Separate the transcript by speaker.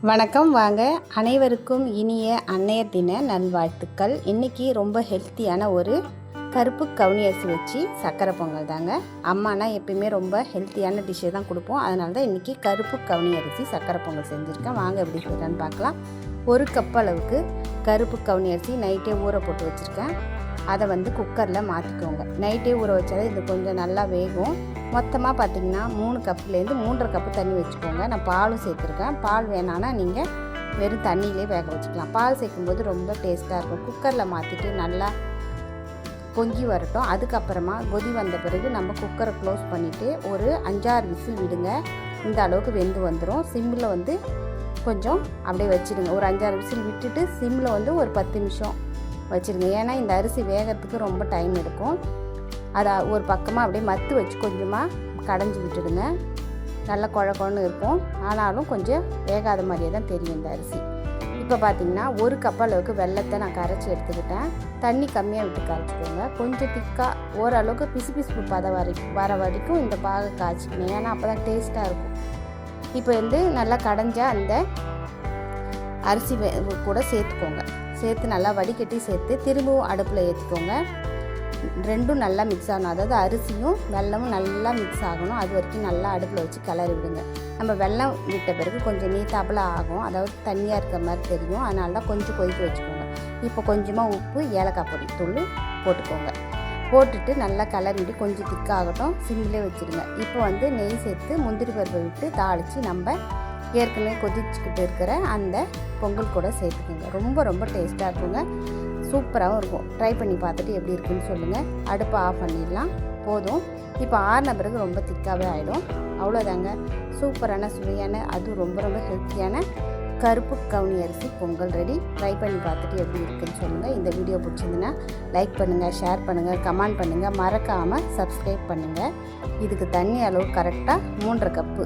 Speaker 1: வணக்கம் வாங்க. அனைவருக்கும் இனிய அன்னையர் தின நல்வாழ்த்துக்கள். இன்றைக்கி ரொம்ப ஹெல்த்தியான ஒரு கருப்பு கவுனி அரிசி வச்சு சக்கரை பொங்கல் தாங்க. அம்மானா எப்பயுமே ரொம்ப ஹெல்த்தியான டிஷ்ஷை தான் கொடுப்போம். அதனால தான் இன்றைக்கி கருப்பு கவுனி அரிசி சக்கரை பொங்கல் செஞ்சுருக்கேன். வாங்க எப்படி செய்யலான்னு பார்க்கலாம். ஒரு கப் அளவுக்கு கருப்பு கவுனி அரிசி நைட்டே ஊற போட்டு வச்சுருக்கேன். அதை வந்து குக்கரில் மாற்றிக்கோங்க. நைட்டே ஊற வச்சாலே இது கொஞ்சம் நல்லா வேகும். மொத்தமாக பார்த்தீங்கன்னா மூணு கப்புலேருந்து மூன்றரை கப்பு தண்ணி வச்சுக்கோங்க. நான் பாலும் சேர்த்துருக்கேன். பால் வேணான்னா நீங்கள் வெறும் தண்ணியிலே வேக வச்சுக்கலாம். பால் சேர்க்கும்போது ரொம்ப டேஸ்ட்டாக இருக்கும். குக்கரில் மாற்றிட்டு நல்லா பொங்கி வரட்டும். அதுக்கப்புறமா கொதி வந்த பிறகு நம்ம குக்கரை க்ளோஸ் பண்ணிவிட்டு ஒரு அஞ்சாறு விசில் விடுங்க. இந்த அளவுக்கு வெந்து வந்துடும் சிம்மில் வந்து கொஞ்சம் அப்படியே வச்சுடுங்க. ஒரு அஞ்சாறு விசில் விட்டுட்டு சிம்மில் வந்து ஒரு பத்து நிமிஷம் வச்சுருங்க ஏன்னா இந்த அரிசி வேகிறதுக்கு ரொம்ப டைம் எடுக்கும். அதை ஒரு பக்கமாக அப்படியே மத்து வச்சு கொஞ்சமாக கடைஞ்சி விட்டுடுங்க. நல்லா குழ இருக்கும். ஆனாலும் கொஞ்சம் வேகாத மாதிரியே தான் தெரியும் இந்த அரிசி. இப்போ பார்த்தீங்கன்னா ஒரு கப் அளவுக்கு வெள்ளத்தை நான் கரைச்சி எடுத்துக்கிட்டேன். தண்ணி கம்மியாக விட்டு கரைச்சிக்கோங்க. கொஞ்சம் திக்காக ஓரளவுக்கு பிசு பிசுப்பு பதம் வரை வர வரைக்கும் இந்த பாகை காய்ச்சிக்கணும். ஏன்னா அப்போ தான் டேஸ்ட்டாக இருக்கும். இப்போ வந்து நல்லா கடைஞ்சால் அந்த அரிசி வே- கூட சேர்த்துக்கோங்க. சேர்த்து நல்லா வடிகட்டி சேர்த்து திரும்பவும் அடுப்பில் ஏற்றிக்கோங்க. ரெண்டும் நல்லா மிக்ஸ் ஆகணும். அதாவது அரிசியும் வெல்லமும் நல்லா மிக்ஸ் ஆகணும். அது வரைக்கும் நல்லா அடுப்பில் வச்சு கிளறி விடுங்க. நம்ம வெள்ளம் விட்ட பிறகு கொஞ்சம் நீத்தாப்பில் ஆகும். அதாவது தண்ணியாக இருக்கிற மாதிரி தெரியும். அதனால தான் கொஞ்சம் கொதிக்க வச்சுக்கோங்க. இப்போ கொஞ்சமாக உப்பு ஏலக்காய் பொடி தூள் போட்டுக்கோங்க. போட்டுட்டு நல்லா கிளறிட்டு கொஞ்சம் திக்காகட்டும் சிம்மிலே வச்சுருங்க. இப்போ வந்து நெய் சேர்த்து முந்திரி பருப்பை விட்டு தாளித்து நம்ம ஏற்கனவே கொதிச்சுக்கிட்டு இருக்கிற அந்த பொங்கல் கூட சேர்த்துக்கோங்க. ரொம்ப ரொம்ப டேஸ்ட்டாக இருக்குங்க. சூப்பராகவும் இருக்கும். ட்ரை பண்ணி பார்த்துட்டு எப்படி இருக்குன்னு சொல்லுங்கள் அடுப்பை ஆஃப் பண்ணிடலாம். போதும். இப்போ ஆறின பிறகு ரொம்ப திக்காகவே ஆகிடும் அவ்வளோதாங்க. சூப்பரான சுவையான அதுவும் ரொம்ப ரொம்ப ஹெல்த்தியான கருப்பு கவுனி அரிசி பொங்கல் ரெடி ட்ரை பண்ணி பார்த்துட்டு எப்படி இருக்குன்னு சொல்லுங்கள் இந்த வீடியோ பிடிச்சிருந்துன்னா லைக் பண்ணுங்கள் ஷேர் பண்ணுங்கள் கமெண்ட் பண்ணுங்கள் மறக்காமல் சப்ஸ்கிரைப் பண்ணுங்கள் இதுக்கு தண்ணி அளவு கரெக்டாக மூன்றரை கப்பு